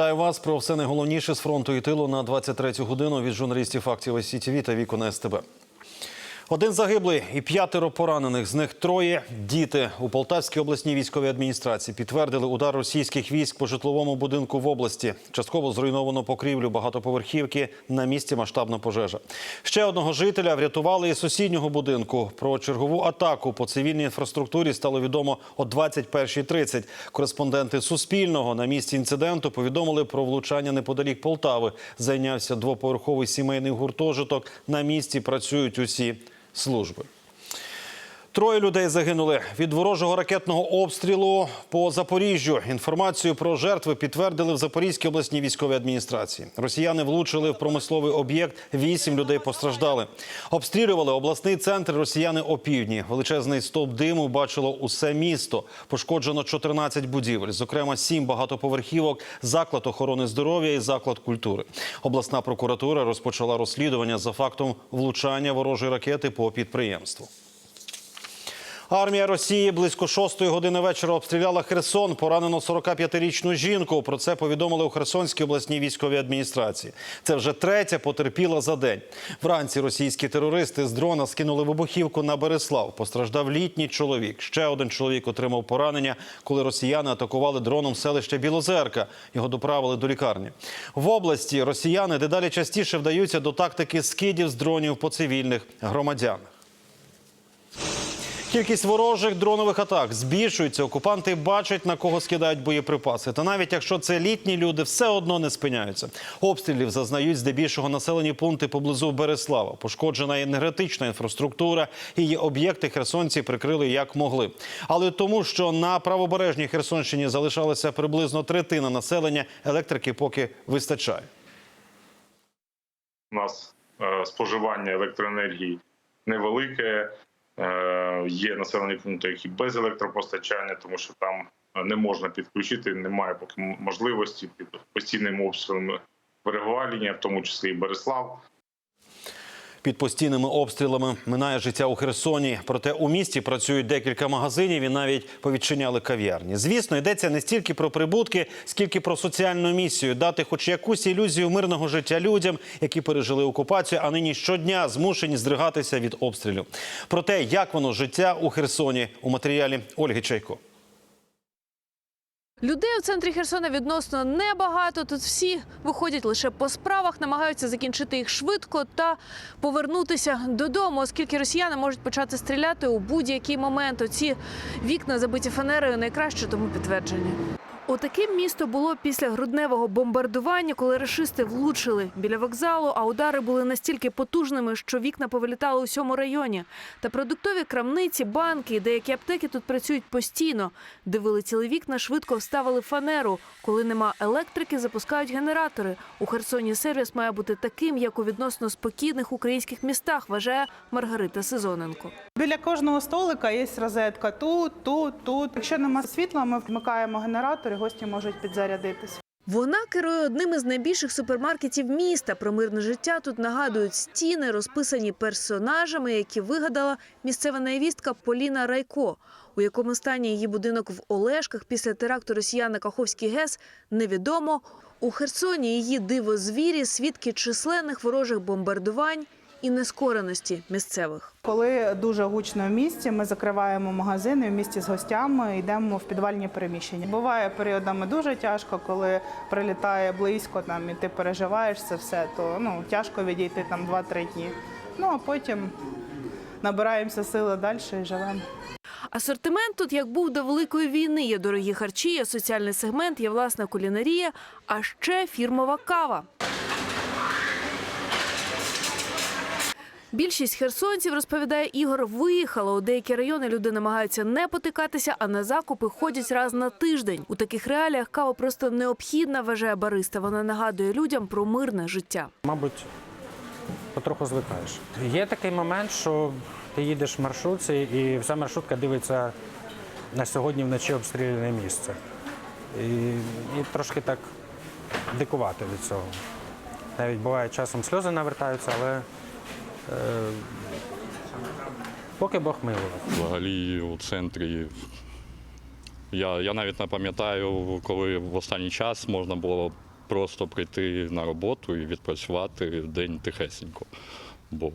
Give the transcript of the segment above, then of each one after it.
Вітаю вас про все найголовніше з фронту і тилу на 23 годину від журналістів фактів СІТВ та вікон СТБ. Один загиблий і п'ятеро поранених. З них троє діти у Полтавській обласній військовій адміністрації підтвердили удар російських військ по житловому будинку в області. Частково зруйновано покрівлю багатоповерхівки. На місці масштабна пожежа. Ще одного жителя врятували із сусіднього будинку. Про чергову атаку по цивільній інфраструктурі стало відомо о 21.30. Кореспонденти Суспільного на місці інциденту повідомили про влучання неподалік Полтави. Зайнявся двоповерховий сімейний гуртожиток. На місці працюють усі служби. Троє людей загинули від ворожого ракетного обстрілу по Запоріжжю. Інформацію про жертви підтвердили в Запорізькій обласній військовій адміністрації. Росіяни влучили в промисловий об'єкт. Вісім людей постраждали. Обстрілювали обласний центр росіяни опівдні. Величезний стовп диму бачило усе місто. Пошкоджено 14 будівель, зокрема сім багатоповерхівок, заклад охорони здоров'я і заклад культури. Обласна прокуратура розпочала розслідування за фактом влучання ворожої ракети по підприємству. Армія Росії близько шостої години вечора обстріляла Херсон. Поранено 45-річну жінку. Про це повідомили у Херсонській обласній військовій адміністрації. Це вже третя потерпіла за день. Вранці російські терористи з дрона скинули вибухівку на Береслав. Постраждав літній чоловік. Ще один чоловік отримав поранення, коли росіяни атакували дроном селище Білозерка. Його доправили до лікарні. В області росіяни дедалі частіше вдаються до тактики скидів з дронів по цивільних громадянах. Кількість ворожих дронових атак збільшується. Окупанти бачать на кого скидають боєприпаси. Та навіть якщо це літні люди, все одно не спиняються. Обстрілів зазнають здебільшого населені пункти поблизу Береслава. Пошкоджена енергетична інфраструктура. Її об'єкти херсонці прикрили як могли. Але тому, що на правобережній Херсонщині залишалася приблизно третина населення, електрики поки вистачає. У нас е, споживання електроенергії невелике. Е, Є населені пункти, які без електропостачання, тому що там е, не можна підключити, немає поки можливості під постійним обстрілом берегова в тому числі і Береслав. Під постійними обстрілами минає життя у Херсоні. Проте у місті працюють декілька магазинів і навіть повідчиняли кав'ярні. Звісно, йдеться не стільки про прибутки, скільки про соціальну місію дати хоч якусь ілюзію мирного життя людям, які пережили окупацію, а нині щодня змушені здригатися від обстрілів. Про те, як воно життя у Херсоні у матеріалі Ольги Чайко. Людей у центрі Херсона відносно небагато. Тут всі виходять лише по справах, намагаються закінчити їх швидко та повернутися додому, оскільки росіяни можуть почати стріляти у будь-який момент. Оці вікна забиті фанерою найкраще тому підтвердження. Отаким місто було після грудневого бомбардування, коли рашисти влучили біля вокзалу, а удари були настільки потужними, що вікна повилітали у всьому районі. Та продуктові крамниці, банки і деякі аптеки тут працюють постійно. Де вилетіли вікна, швидко вставили фанеру. Коли нема електрики, запускають генератори. У Херсоні сервіс має бути таким, як у відносно спокійних українських містах, вважає Маргарита Сезоненко. Біля кожного столика є розетка тут, тут, тут. Якщо нема світла, ми вмикаємо генератор і гості можуть підзарядитися. Вона керує одним із найбільших супермаркетів міста. Про мирне життя тут нагадують стіни, розписані персонажами, які вигадала місцева невістка Поліна Райко. У якому стані її будинок в Олешках після теракту росіян на Каховський ГЕС невідомо. У Херсоні її диво звірі, свідки численних ворожих бомбардувань і нескореності місцевих. Коли дуже гучно в місті, ми закриваємо магазини в місті з гостями, йдемо в підвальні переміщення. Буває періодами дуже тяжко, коли прилітає близько там і ти переживаєш це все, то ну тяжко відійти там 2-3 дні. Ну а потім набираємося сили далі і живемо. Асортимент тут як був до великої війни. Є дорогі харчі, є соціальний сегмент, є власна кулінарія, а ще фірмова кава. Більшість херсонців, розповідає Ігор, виїхала. У деякі райони люди намагаються не потикатися, а на закупи ходять раз на тиждень. У таких реаліях кава просто необхідна, вважає бариста. Вона нагадує людям про мирне життя. Мабуть, потроху звикаєш. Є такий момент, що ти їдеш в маршрутці, і вся маршрутка дивиться на сьогодні вночі обстріляне місце. І, і трошки так дикувати від цього. Навіть буває часом сльози навертаються, але поки Бог милував. Взагалі у центрі. Я, я навіть не пам'ятаю, коли в останній час можна було просто прийти на роботу і відпрацювати день тихесенько. Бо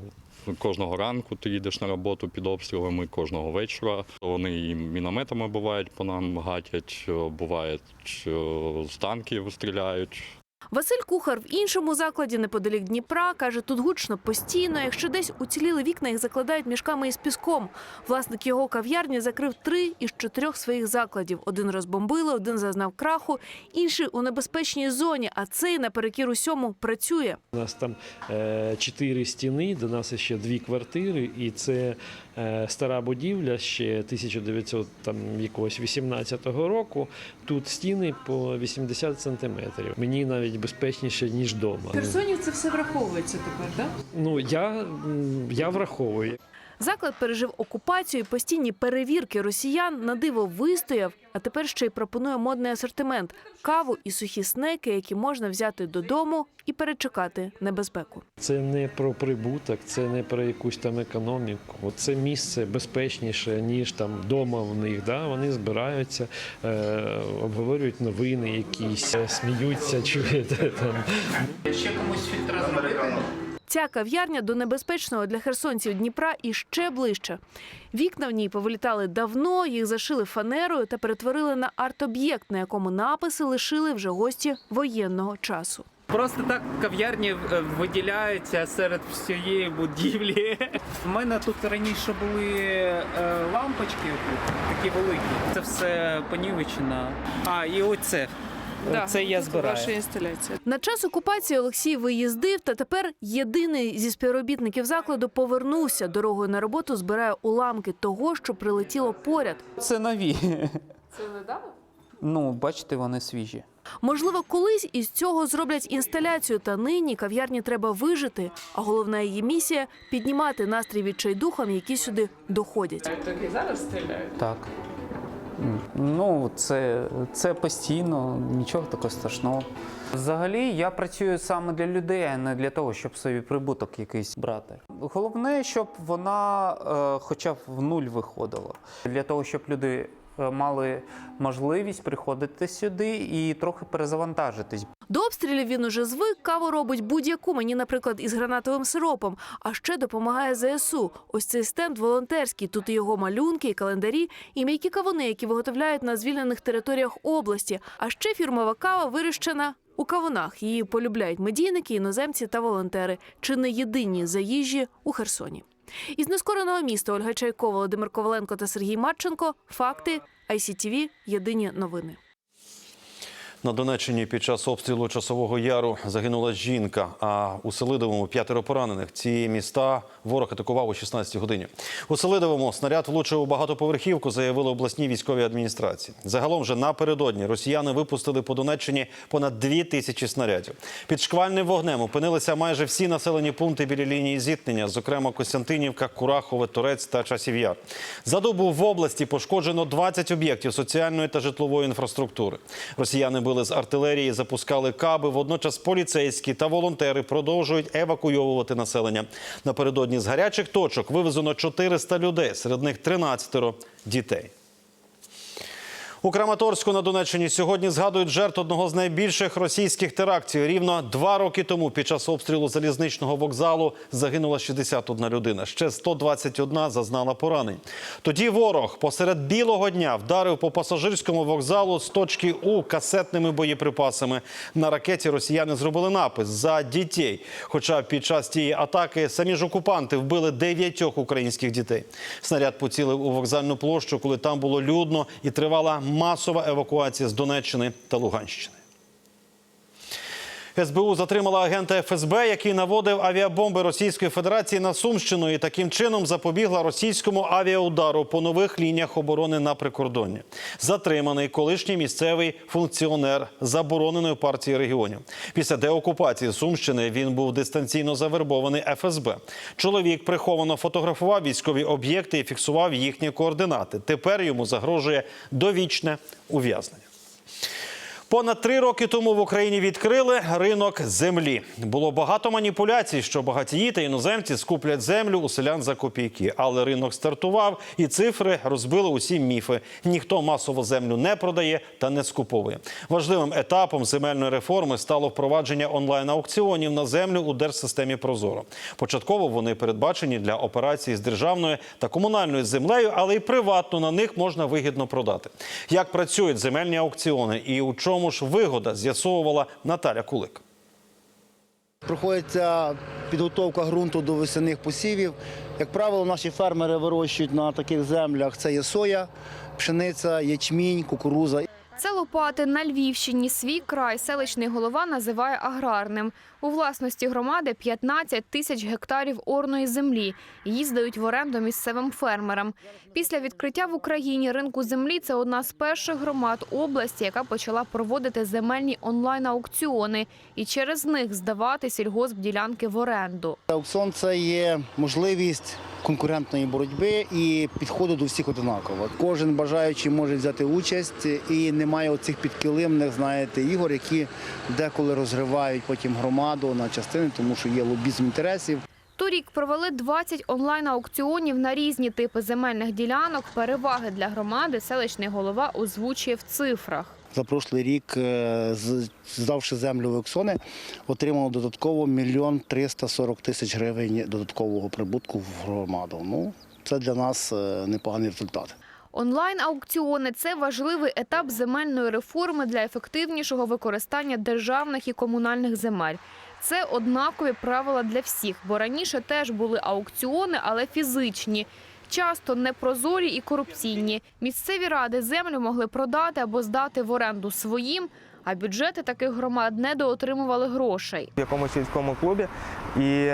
кожного ранку ти їдеш на роботу під обстрілами, кожного вечора. Вони і мінометами бувають по нам гатять, бувають з танків стріляють. Василь Кухар в іншому закладі неподалік Дніпра каже, тут гучно постійно. Якщо десь уціліли вікна, їх закладають мішками із піском. Власник його кав'ярні закрив три із чотирьох своїх закладів. Один розбомбили, один зазнав краху, інший у небезпечній зоні. А цей наперекір усьому працює. У нас там е, чотири стіни, до нас ще дві квартири, і це е, стара будівля ще 1900 там, якогось 18-го року. Тут стіни по 80 сантиметрів. Мені навіть безпечніше, ніж вдома. Херсонів це все враховується тепер, так? Ну я, я враховую. Заклад пережив окупацію, і постійні перевірки росіян на диво вистояв, а тепер ще й пропонує модний асортимент каву і сухі снеки, які можна взяти додому і перечекати небезпеку. Це не про прибуток, це не про якусь там економіку. Це місце безпечніше, ніж там вдома в них. Да? Вони збираються, е, обговорюють новини якісь, е, сміються, чуєте там. Ця кав'ярня до небезпечного для херсонців Дніпра і ще ближче. Вікна в ній повилітали давно, їх зашили фанерою та перетворили на арт-об'єкт, на якому написи лишили вже гості воєнного часу. Просто так кав'ярні е, виділяються серед всієї будівлі. У мене тут раніше були е, лампочки такі великі. Це все понівечено. А, і оце. Це я збираю. інсталяція. На час окупації Олексій виїздив, та тепер єдиний зі співробітників закладу повернувся. Дорогою на роботу збирає уламки того, що прилетіло поряд. Це нові. Це недавно? Ну, бачите, вони свіжі. Можливо, колись із цього зроблять інсталяцію, та нині кав'ярні треба вижити. А головна її місія піднімати настрій відчайдухам, які сюди доходять. Так. М, Ну, це, це постійно, нічого такого страшного. Взагалі, я працюю саме для людей, а не для того, щоб собі прибуток якийсь брати. Головне, щоб вона е, хоча б в нуль виходила. Для того, щоб люди мали можливість приходити сюди і трохи перезавантажитись. До обстрілів він уже звик, каву робить будь-яку, мені, наприклад, із гранатовим сиропом. А ще допомагає ЗСУ. Ось цей стенд волонтерський. Тут і його малюнки, і календарі, і м'які кавуни, які виготовляють на звільнених територіях області. А ще фірмова кава вирощена у кавунах. Її полюбляють медійники, іноземці та волонтери. Чи не єдині заїжджі у Херсоні. Із нескореного міста Ольга Чайкова, Володимир Коваленко та Сергій Марченко. Факти ICTV. Єдині новини. На Донеччині під час обстрілу часового яру загинула жінка, а у Селидовому п'ятеро поранених. Ці міста ворог атакував о 16 годині. У Селидовому снаряд влучив у багатоповерхівку, заявили обласні військові адміністрації. Загалом же напередодні росіяни випустили по Донеччині понад дві тисячі снарядів. Під шквальним вогнем опинилися майже всі населені пункти біля лінії зіткнення, зокрема Костянтинівка, Курахове, Торець та Часів Яр. За добу в області пошкоджено 20 об'єктів соціальної та житлової інфраструктури. Росіяни били з артилерії, запускали каби. Водночас поліцейські та волонтери продовжують евакуйовувати населення. Напередодні з гарячих точок вивезено 400 людей, серед них 13 дітей. У Краматорську на Донеччині сьогодні згадують жертв одного з найбільших російських терактів. Рівно два роки тому під час обстрілу залізничного вокзалу загинула 61 людина. Ще 121 зазнала поранень. Тоді ворог посеред білого дня вдарив по пасажирському вокзалу з точки У касетними боєприпасами. На ракеті росіяни зробили напис за дітей. Хоча під час тієї атаки самі ж окупанти вбили дев'ятьох українських дітей. Снаряд поцілив у вокзальну площу, коли там було людно і тривала масова евакуація з Донеччини та Луганщини. СБУ затримала агента ФСБ, який наводив авіабомби Російської Федерації на Сумщину і таким чином запобігла російському авіаудару по нових лініях оборони на прикордонні. Затриманий колишній місцевий функціонер забороненої партії регіонів. Після деокупації Сумщини він був дистанційно завербований ФСБ. Чоловік приховано фотографував військові об'єкти і фіксував їхні координати. Тепер йому загрожує довічне ув'язнення. Понад три роки тому в Україні відкрили ринок землі. Було багато маніпуляцій, що багатії та іноземці скуплять землю у селян за копійки. Але ринок стартував, і цифри розбили усі міфи. Ніхто масово землю не продає та не скуповує. Важливим етапом земельної реформи стало впровадження онлайн-аукціонів на землю у держсистемі Прозоро. Початково вони передбачені для операцій з державною та комунальною землею, але й приватно на них можна вигідно продати. Як працюють земельні аукціони і у чому ж вигода, з'ясовувала Наталя Кулик. Проходиться підготовка ґрунту до весняних посівів. Як правило, наші фермери вирощують на таких землях це є соя, пшениця, ячмінь, кукуруза. Це Лопати на Львівщині. Свій край селищний голова називає аграрним. У власності громади 15 тисяч гектарів орної землі. Її здають в оренду місцевим фермерам. Після відкриття в Україні ринку землі це одна з перших громад області, яка почала проводити земельні онлайн-аукціони і через них здавати сільгоспділянки в оренду. Аукціон це є можливість конкурентної боротьби і підходу до всіх однаково. Кожен бажаючий може взяти участь і немає оцих підкилимних, знаєте, ігор, які деколи розривають потім громаду на частини, тому що є лобізм інтересів. Торік провели 20 онлайн-аукціонів на різні типи земельних ділянок. Переваги для громади селищний голова озвучує в цифрах. За прошлий рік, е, здавши землю в аукціони, отримало додатково мільйон 340 тисяч гривень додаткового прибутку в громаду. Ну, це для нас е, непоганий результат. Онлайн-аукціони – це важливий етап земельної реформи для ефективнішого використання державних і комунальних земель. Це однакові правила для всіх, бо раніше теж були аукціони, але фізичні. Часто непрозорі і корупційні. Місцеві ради землю могли продати або здати в оренду своїм, а бюджети таких громад недоотримували грошей. в якомусь сільському клубі, і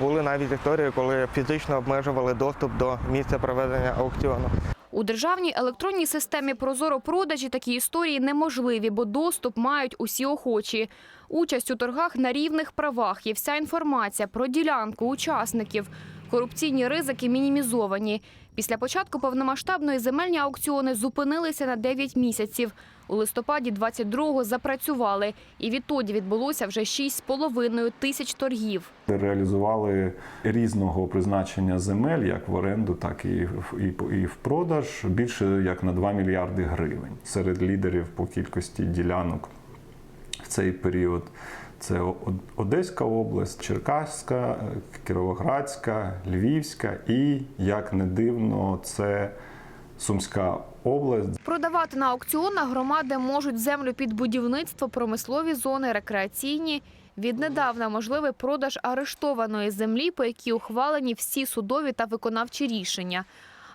були навіть історії, коли фізично обмежували доступ до місця проведення аукціону. У державній електронній системі Прозоро продажі такі історії неможливі, бо доступ мають усі охочі. Участь у торгах на рівних правах є вся інформація про ділянку учасників. Корупційні ризики мінімізовані. Після початку повномасштабної земельні аукціони зупинилися на 9 місяців. У листопаді 22-го запрацювали, і відтоді відбулося вже 6,5 тисяч торгів. Реалізували різного призначення земель, як в оренду, так і в, і, і в продаж, більше як на 2 мільярди гривень. Серед лідерів по кількості ділянок в цей період це Одеська область, Черкаська, Кіровоградська, Львівська і, як не дивно, це Сумська область. Продавати на аукціонах громади можуть землю під будівництво, промислові зони, рекреаційні. Віднедавна можливий продаж арештованої землі, по якій ухвалені всі судові та виконавчі рішення.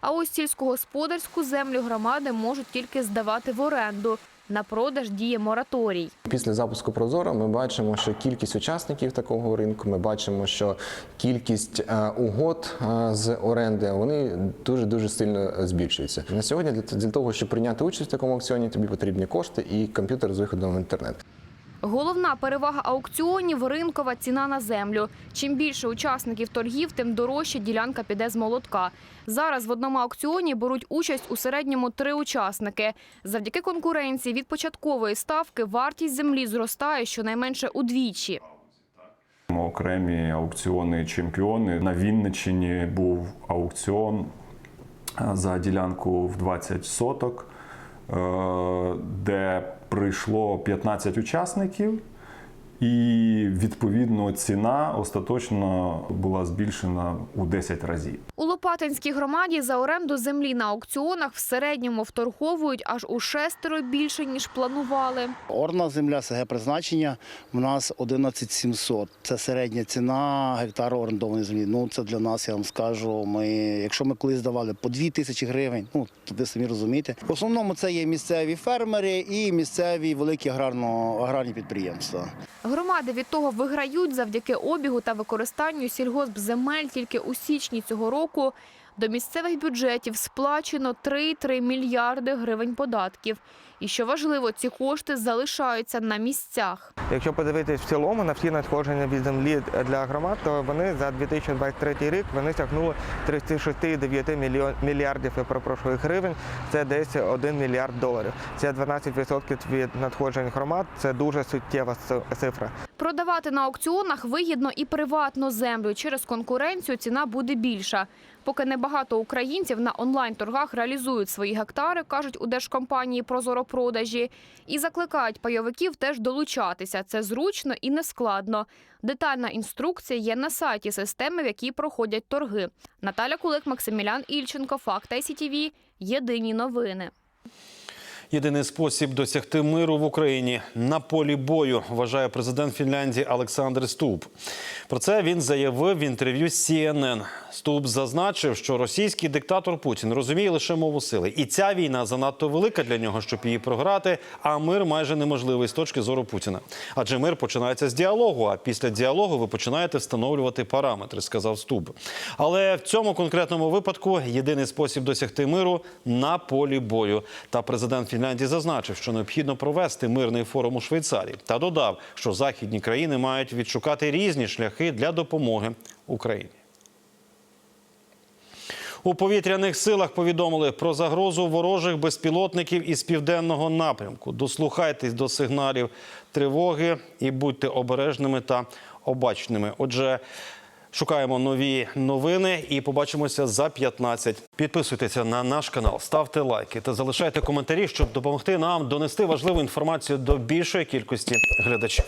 А ось сільськогосподарську землю громади можуть тільки здавати в оренду. На продаж діє мораторій. Після запуску Прозоро ми бачимо, що кількість учасників такого ринку, ми бачимо, що кількість е, угод е, з оренди вони дуже дуже сильно збільшуються. На сьогодні для, того, щоб прийняти участь в такому аукціоні, тобі потрібні кошти і комп'ютер з виходом в інтернет. Головна перевага аукціонів – ринкова ціна на землю. Чим більше учасників торгів, тим дорожче ділянка піде з молотка. Зараз в одному аукціоні беруть участь у середньому три учасники. Завдяки конкуренції від початкової ставки вартість землі зростає щонайменше удвічі. Окремі аукціони чемпіони. На Вінниччині був аукціон за ділянку в 20 соток, е, де прийшло 15 учасників, і відповідно ціна остаточно була збільшена у 10 разів. У Лопатинській громаді за оренду землі на аукціонах в середньому вторговують аж у шестеро більше, ніж планували. Орна земля СГ призначення у нас 11 700. Це середня ціна гектару орендованої землі. Ну це для нас, я вам скажу. Ми, якщо ми колись здавали по 2 тисячі гривень, ну то ви самі розумієте. В основному це є місцеві фермери і місцеві великі аграрно, аграрні підприємства. Громади від того виграють завдяки обігу та використанню сільгоспземель тільки у січні цього року. До місцевих бюджетів сплачено 3,3 мільярди гривень податків. І що важливо, ці кошти залишаються на місцях. Якщо подивитись в цілому на всі надходження від землі для громад, то вони за 2023 рік вони сягнули 36,9 мільйон мільярдів я перепрошую, гривень. Це десь 1 мільярд доларів. Це 12% від надходжень громад. Це дуже суттєва цифра. Продавати на аукціонах вигідно і приватну землю. Через конкуренцію ціна буде більша. Поки небагато українців на онлайн-торгах реалізують свої гектари, кажуть у держкомпанії «Прозоропродажі». І закликають пайовиків теж долучатися. Це зручно і нескладно. Детальна інструкція є на сайті системи, в якій проходять торги. Наталя Кулик, Максимілян Ільченко, Факт ICTV. Єдині новини. Єдиний спосіб досягти миру в Україні на полі бою, вважає президент Фінляндії Олександр Ступ. Про це він заявив в інтерв'ю CNN. Ступ зазначив, що російський диктатор Путін розуміє лише мову сили, і ця війна занадто велика для нього, щоб її програти. А мир майже неможливий з точки зору Путіна. Адже мир починається з діалогу. А після діалогу ви починаєте встановлювати параметри, сказав Ступ. Але в цьому конкретному випадку єдиний спосіб досягти миру на полі бою. Та президент Фінляндії зазначив, що необхідно провести мирний форум у Швейцарії та додав, що західні країни мають відшукати різні шляхи для допомоги Україні. У повітряних силах повідомили про загрозу ворожих безпілотників із південного напрямку. Дослухайтесь до сигналів тривоги і будьте обережними та обачними. Отже, шукаємо нові новини і побачимося за 15. Підписуйтеся на наш канал, ставте лайки та залишайте коментарі, щоб допомогти нам донести важливу інформацію до більшої кількості глядачів.